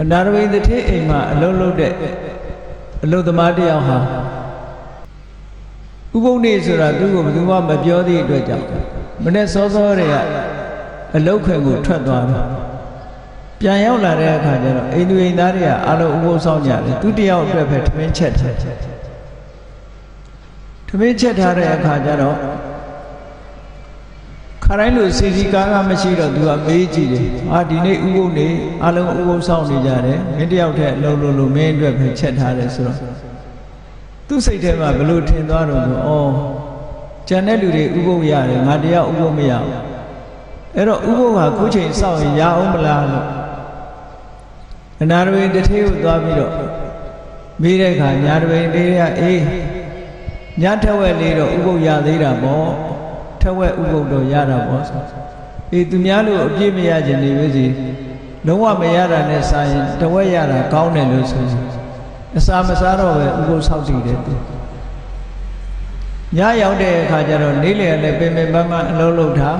အနာရဝိတတိအိမ်မှာအလုံးလုံးတဲ့အလုသမားတစ်ယောက်ဟာဥပုံနေဆိုတာသူ့ကိုဘယ်သူမှမပြောသည့်အတွက်ကြောင့်မနေ့စောစောတွေကအလုခွင်ကိုထွက်သွားတယ်ပြန်ရောက်လာတဲ့အခါကျတော့အိမ်သူအိမ်သားတွေကအလုံးဥပုံဆောင်ကြတယ်သူတယောက်အတွက်ပဲထမင်းချက်တယ်ထမင်းချက်ထားတဲ့အခါကျတော့ ခါတိုင်းလိုစီစီကားကားမရှိတော့သူကမေးကြည့်တယ်။အာဒီနေ့ဥပုပ်နေအလုံးဥပုပ်ဆောင်နေကြတယ်။မင်းတယောက်တည်းအလုံးလုံးလုံးမင်းအတွက်ပဲချက်ထားတယ်ဆိုတော့သူ့စိတ်ထဲမှာဘလို့ထင်သွားတော့ဆိုဩကျန်တဲ့လူတွေဥပုပ်ရတယ်ငါတယောက်ဥပုပ်မရဘူး။အဲ့တော့ဥပုပ်ဟာခုချိန်စောင့်ရင်ရအောင်မလားလို့အနာရဝိတထေကိုသွားပြီးတော့မေးတဲ့အခါညာတဝိလေးကအေးညထက်ဝက်လေးတော့ဥပုပ်ရသေးတာပေါ့။ ထက်ဝက်ဥပုပ်တော့ရတာပေါ့ဆိုအေးသူများလို့အပြည့်မရခြင်းနေပဲစီလုံးဝမရတာနဲ့စာရင်တဝက်ရတာကောင်းတယ်လို့ဆိုရင်အစာမစားတော့ပဲဥပုပ်ဆောက်တည်တယ်သူညရောက်တဲ့အခါကျတော့နေ့လည်လည်းပင်ပင်ပန်းပန်းအလုံးလုံးထား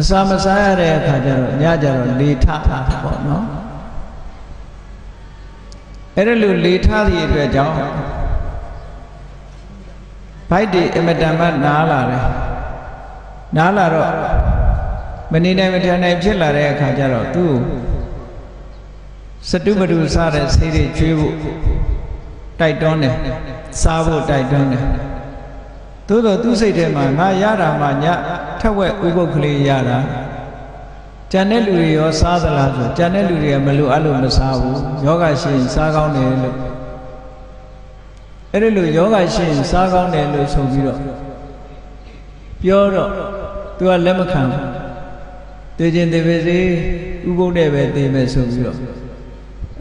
အစာမစားရတဲ့အခါကျတော့ညကျတော့လေထတာပေါ့နော်အဲ့ဒါလို့လေထသည့်အတွက်ကြောင့် ဘိုက်တွေအမတန်မှနားလာတယ်နားလာတော့မနေနိုင်မထန်နိုင်ဖြစ်လာတဲ့အခါကျတော့သူ့စတုပတုစားတဲ့ဆေးတွေကျွေးဖို့တိုက်တွန်းတယ်စားဖို့တိုက်တွန်းတယ်သို့တော့သူ့စိတ်ထဲမှာငါရတာမှညထက်ဝက်ဥပုပ်ကလေးရတာကျန်တဲ့လူတွေရောစားသလားဆိုကျန်တဲ့လူတွေကမလိုအပ်လို့မစားဘူးယောဂရှိရင်စားကောင်းတယ်လို့ အဲ့ဒီလိုယောဂရှိရင်စားကောင်းတယ်လို့ဆိုပြီးတော့ပြောတော့သူကလက်မခံဘူးသိချင်းသိပါစေဥပုပ်နဲ့ပဲသိမယ်ဆိုပြီးတော့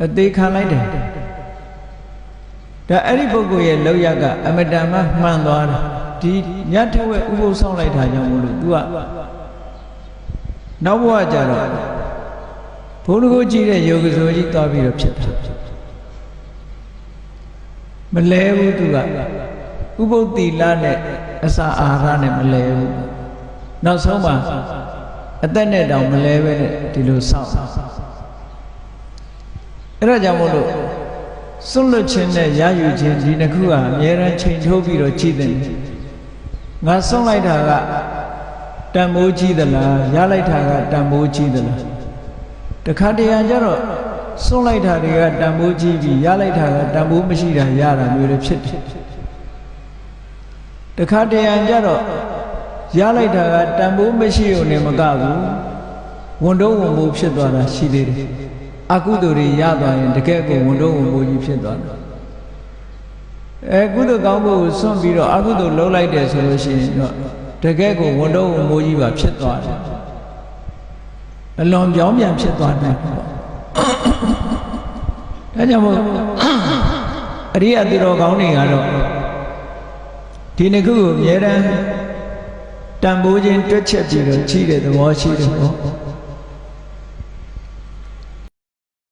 အသေးခံလိုက်တယ်ဒါအဲ့ဒီပုဂ္ဂိုလ်ရဲ့လောက်ရကအမတန်မှမှန်သွားတယ်ဒီညထက်ဝဲဥပုပ်ဆောင်လိုက်တာကြောင့်မို့လို့ तू ကနောက်ဘဝကျတော့ဘုန်းတော်ကြီးတဲ့ယောဂဆိုကြီးသွားပြီးတော့ဖြစ်တာ မလဲဘူးသူကဥပုပ်တိလနဲ့အစာအာဟာရနဲ့မလဲဘူးနောက်ဆုံးမှာအသက်နဲ့တောင်မလဲပဲနဲ့ဒီလိုစောင့်အဲ့ဒါကြောင့်မို့လို့စွန့်လွတ်ခြင်းနဲ့ရယူခြင်းဒီနှစ်ခုဟာအမြဲတမ်းချိန်ထိုးပြီးတော့ကြည်တယ်ငါဆုံးလိုက်တာကတန်မိုးကြီးသလားရလိုက်တာကတန်မိုးကြီးသလားတခါတရံကျတော့ ဆုံးလိုက်တာတွေကတန်ဖိုးကြီးပြီးရလိုက်တာကတန်ဖိုးမရှိတာရတာမျိုးတွေဖြစ်တယ်တခါတရံကျတော့ရလိုက်တာကတန်ဖိုးမရှိုံနဲ့မကဘူးဝန်တော့ဝန်မိုးဖြစ်သွားတာရှိသေးတယ်အကုသိုလ်တွေရသွားရင်တကယ်ကိုဝန်တော့ဝန်မိုးကြီးဖြစ်သွားတယ်အဲကုသိုလ်ကောင်းဖို့စွန့်ပြီးတော့အကုသိုလ်လုံးလိုက်တယ်ဆိုလို့ရှိရင်တော့တကယ်ကိုဝန်တော့ဝန်မိုးကြီးပါဖြစ်သွားတယ်အလွန်ပြောင်းပြန်ဖြစ်သွားတယ်ပေါ့ ဒါကြောင့်မို့အရိယသူတော်ကောင်းတွေကတော့ဒီနှစ်ခုကိုအမြဲတမ်းတန်ဖိုးခြင်းတွက်ချက်ပြီးတော့ကြီးတဲ့သဘောရှိတယ်ပေါ့